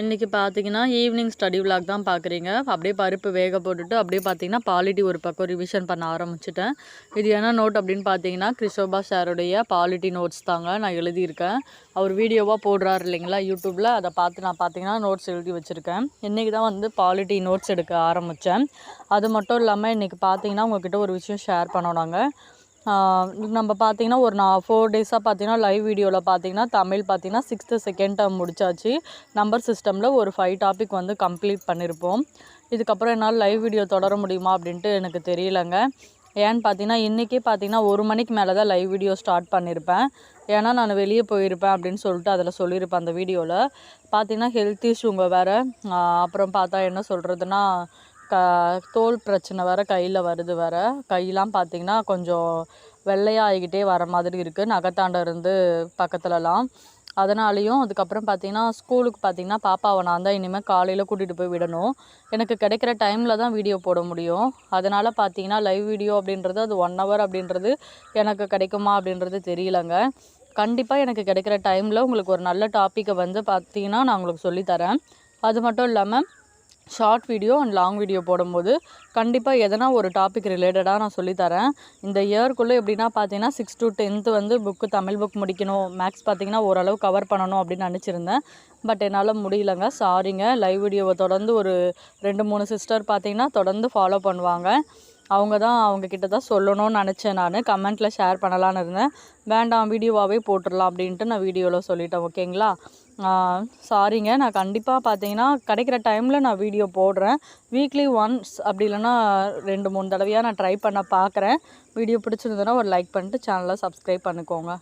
இன்றைக்கி பார்த்தீங்கன்னா evening study vlog தான் பார்க்குறீங்க அப்படியே பருப்பு வேக போட்டுட்டு அப்படியே பார்த்தீங்கன்னா பாலிட்டி ஒரு பக்கம் ரிவிஷன் பண்ண ஆரம்பிச்சிட்டேன். இது என்ன நோட் அப்படின்னு பார்த்தீங்கன்னா கிறிஸ்டோபா சாருடைய பாலிட்டி நோட்ஸ் தாங்க நான் எழுதியிருக்கேன். அவர் வீடியோவாக போடுறாரு இல்லைங்களா யூடியூப்பில் அதை பார்த்து நான் பார்த்தீங்கன்னா நோட்ஸ் எழுதி வச்சுருக்கேன். இன்றைக்கி தான் வந்து பாலிட்டி நோட்ஸ் எடுக்க ஆரம்பித்தேன் அது மட்டும் இல்லாமல் இன்றைக்கி பார்த்தீங்கன்னா உங்ககிட்ட ஒரு விஷயம் ஷேர் பண்ணோம் நாங்கள் நம்ம பார்த்தீங்கன்னா ஒரு நான் ஃபோர் டேஸாக பார்த்தீங்கன்னா லைவ் வீடியோவில் பார்த்தீங்கன்னா தமிழ் பார்த்தீங்கன்னா சிக்ஸ்த்து செகண்ட் டேர்ம் முடிச்சாச்சு. நம்பர் சிஸ்டமில் ஒரு ஃபைவ் டாபிக் வந்து கம்ப்ளீட் பண்ணியிருப்போம் இதுக்கப்புறம் என்னால் லைவ் வீடியோ தொடர முடியுமா அப்படின்ட்டு எனக்கு தெரியலங்க. ஏன்னு பார்த்தீங்கன்னா இன்றைக்கே பார்த்தீங்கன்னா ஒரு மணிக்கு மேலே தான் லைவ் வீடியோ ஸ்டார்ட் பண்ணியிருப்பேன் ஏன்னா நான் வெளியே போயிருப்பேன் அப்படின்னு சொல்லிட்டு அதில் சொல்லியிருப்பேன் அந்த வீடியோவில் பார்த்தீங்கன்னா ஹெல்த் இஷ்யூங்க வேறு. அப்புறம் பார்த்தா என்ன சொல்கிறதுனா க தோல் பிரச்சனை வேறு கையில் வருது வேறு. கையெலாம் பார்த்திங்கன்னா கொஞ்சம் வெள்ளையாக ஆகிக்கிட்டே வர மாதிரி இருக்குது நகத்தாண்ட இருந்து பக்கத்துலலாம். அதனாலேயும் அதுக்கப்புறம் பார்த்திங்கன்னா ஸ்கூலுக்கு பார்த்தீங்கன்னா பாப்பாவை நான் தான் இனிமேல் காலையில் கூட்டிகிட்டு போய் விடணும். எனக்கு கிடைக்கிற டைமில் தான் வீடியோ போட முடியும். அதனால் பார்த்தீங்கன்னா லைவ் வீடியோ அப்படின்றது அது ஒன் ஹவர் அப்படின்றது எனக்கு கிடைக்குமா அப்படின்றது தெரியலங்க. கண்டிப்பாக எனக்கு கிடைக்கிற டைமில் உங்களுக்கு ஒரு நல்ல டாப்பிக்கை வந்து பார்த்தீங்கன்னா நான் உங்களுக்கு சொல்லித்தரேன். அது மட்டும் இல்லாமல் short video and long video போடும்போது கண்டிப்பாக எதனா ஒரு டாபிக் ரிலேட்டடாக நான் சொல்லித்தரேன். இந்த இயர்க்குள்ளே எப்படின்னா பார்த்தீங்கன்னா சிக்ஸ் டு டென்த்து வந்து புக்கு தமிழ் புக் முடிக்கணும். மேக்ஸ் பார்த்தீங்கன்னா ஓரளவு கவர் பண்ணணும் அப்படின்னு நினச்சிருந்தேன். பட் என்னால் முடியலங்க. சாரிங்க லைவ் வீடியோவை தொடர்ந்து ஒரு ரெண்டு மூணு சிஸ்டர் பார்த்தீங்கன்னா தொடர்ந்து ஃபாலோ பண்ணுவாங்க. அவங்க தான் அவங்கக்கிட்ட தான் சொல்லணும்னு நினச்சேன் நான். கமெண்ட்டில் ஷேர் பண்ணலான்னு இருந்தேன். வேண்டாம் வீடியோவாகவே போட்டுடலாம் அப்படின்ட்டு நான் வீடியோவில் சொல்லிட்டேன் ஓகேங்களா? சாரிங்க நான் கண்டிப்பாக பார்த்தீங்கன்னா கிடைக்கிற டைமில் நான் வீடியோ போடுறேன். வீக்லி ஒன்ஸ் அப்படி இல்லைன்னா ரெண்டு மூணு தடவையாக நான் ட்ரை பண்ண பார்க்குறேன் வீடியோ பிடிச்சிருந்ததுன்னா ஒரு லைக் பண்ணிட்டு சேனலை சப்ஸ்கிரைப் பண்ணிக்கோங்க.